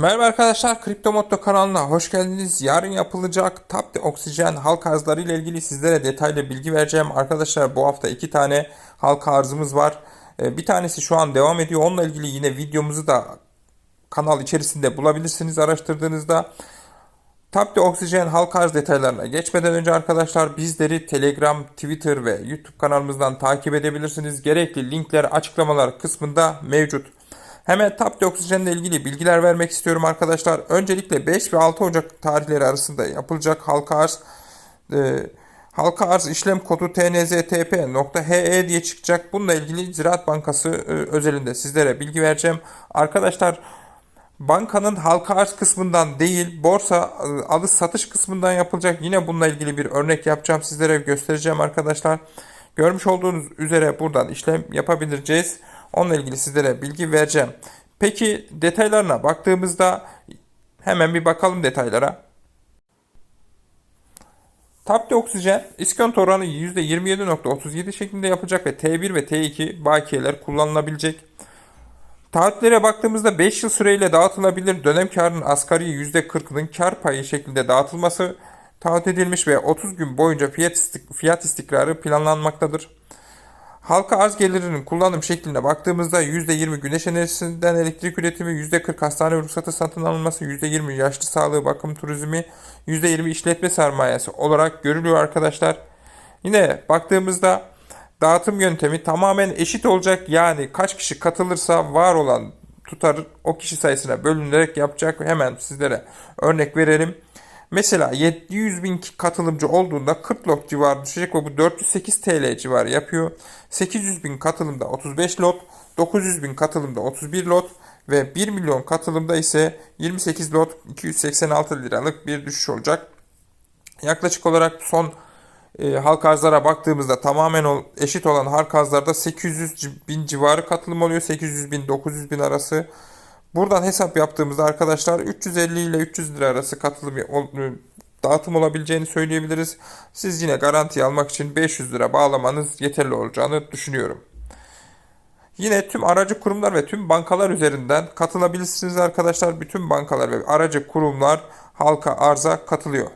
Merhaba arkadaşlar, Kripto Motto kanalına hoş geldiniz. Yarın yapılacak Tapti Oksijen halka arzları ile ilgili sizlere detaylı bilgi vereceğim. Arkadaşlar bu hafta iki tane halka arzımız var. Ee, Bir tanesi şu an devam ediyor. Onunla ilgili yine videomuzu da kanal içerisinde bulabilirsiniz araştırdığınızda. Tapti Oksijen halka arz detaylarına geçmeden önce arkadaşlar bizleri Telegram, Twitter ve YouTube kanalımızdan takip edebilirsiniz. Gerekli linkler açıklamalar kısmında mevcut. Hemen Tapti Oksijen ile ilgili bilgiler vermek istiyorum arkadaşlar. Öncelikle 5 ve 6 Ocak tarihleri arasında yapılacak halka arz e, halka arz işlem kodu tnztp.he diye çıkacak. Bununla ilgili Ziraat Bankası e, özelinde sizlere bilgi vereceğim. Arkadaşlar bankanın halka arz kısmından değil borsa e, alış satış kısmından yapılacak. Yine bununla ilgili bir örnek yapacağım sizlere göstereceğim arkadaşlar. Görmüş olduğunuz üzere buradan işlem yapabileceğiz. Onunla ilgili sizlere bilgi vereceğim. Peki detaylarına baktığımızda hemen bir bakalım detaylara. Tapti oksijen iskonto oranı %27.37 şeklinde yapacak ve T1 ve T2 bakiyeler kullanılabilecek. Taahhütlere baktığımızda 5 yıl süreyle dağıtılabilir dönem karının asgari %40'ının kar payı şeklinde dağıtılması taahhüt edilmiş ve 30 gün boyunca fiyat, fiyat istikrarı planlanmaktadır. Halka arz gelirinin kullanım şekline baktığımızda %20 güneş enerjisinden elektrik üretimi, %40 hastane ruhsatı satın alınması, %20 yaşlı sağlığı bakım turizmi, %20 işletme sermayesi olarak görülüyor arkadaşlar. Yine baktığımızda dağıtım yöntemi tamamen eşit olacak. Yani kaç kişi katılırsa var olan tutar o kişi sayısına bölünerek yapacak. Hemen sizlere örnek verelim. Mesela 700 bin katılımcı olduğunda 40 lot civarı düşecek ve bu 408 TL civarı yapıyor. 800 bin katılımda 35 lot, 900 bin katılımda 31 lot ve 1 milyon katılımda ise 28 lot 286 liralık bir düşüş olacak. Yaklaşık olarak son e, halk arzlara baktığımızda tamamen ol- eşit olan halk arzlarda 800 ci- bin civarı katılım oluyor. 800 bin 900 bin arası. Buradan hesap yaptığımızda arkadaşlar 350 ile 300 lira arası katılım e, dağıtım olabileceğini söyleyebiliriz. Siz yine garanti almak için 500 lira bağlamanız yeterli olacağını düşünüyorum. Yine tüm aracı kurumlar ve tüm bankalar üzerinden katılabilirsiniz arkadaşlar. Bütün bankalar ve aracı kurumlar halka arza katılıyor.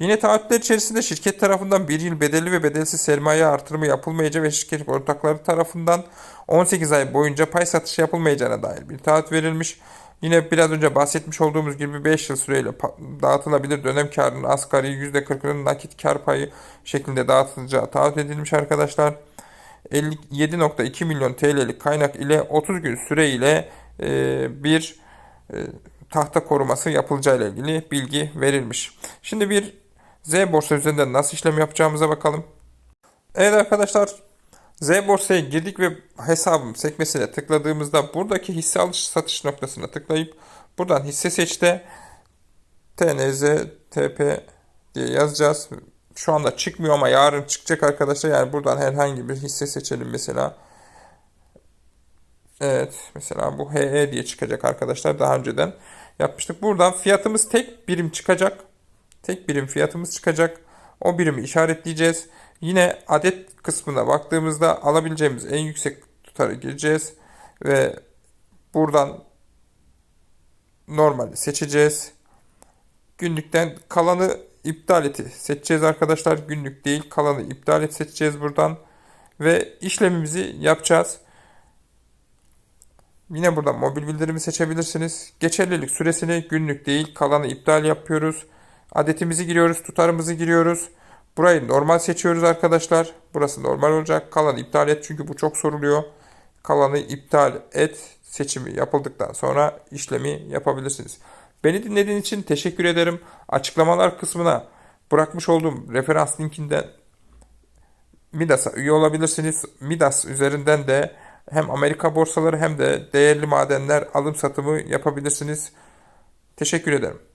Yine taahhütler içerisinde şirket tarafından bir yıl bedelli ve bedelsiz sermaye artırımı yapılmayacağı ve şirket ortakları tarafından 18 ay boyunca pay satışı yapılmayacağına dair bir taahhüt verilmiş. Yine biraz önce bahsetmiş olduğumuz gibi 5 yıl süreyle dağıtılabilir dönem karının asgari %40'ının nakit kar payı şeklinde dağıtılacağı taahhüt edilmiş arkadaşlar. 57.2 milyon TL'lik kaynak ile 30 gün süre ile e, bir e, tahta koruması yapılacağıyla ilgili bilgi verilmiş. Şimdi bir Z borsa üzerinden nasıl işlem yapacağımıza bakalım. Evet arkadaşlar Z borsaya girdik ve hesabım sekmesine tıkladığımızda buradaki hisse alış satış noktasına tıklayıp buradan hisse seçte TNZ TP diye yazacağız. Şu anda çıkmıyor ama yarın çıkacak arkadaşlar. Yani buradan herhangi bir hisse seçelim mesela. Evet mesela bu HE diye çıkacak arkadaşlar. Daha önceden yapmıştık. Buradan fiyatımız tek birim çıkacak. Tek birim fiyatımız çıkacak. O birimi işaretleyeceğiz. Yine adet kısmına baktığımızda alabileceğimiz en yüksek tutarı gireceğiz. Ve buradan normali seçeceğiz. Günlükten kalanı iptal eti seçeceğiz arkadaşlar. Günlük değil kalanı iptal et seçeceğiz buradan. Ve işlemimizi yapacağız. Yine buradan mobil bildirimi seçebilirsiniz. Geçerlilik süresini günlük değil kalanı iptal yapıyoruz. Adetimizi giriyoruz, tutarımızı giriyoruz. Burayı normal seçiyoruz arkadaşlar. Burası normal olacak. Kalanı iptal et çünkü bu çok soruluyor. Kalanı iptal et seçimi yapıldıktan sonra işlemi yapabilirsiniz. Beni dinlediğiniz için teşekkür ederim. Açıklamalar kısmına bırakmış olduğum referans linkinden Midas'a üye olabilirsiniz. Midas üzerinden de hem Amerika borsaları hem de değerli madenler alım satımı yapabilirsiniz. Teşekkür ederim.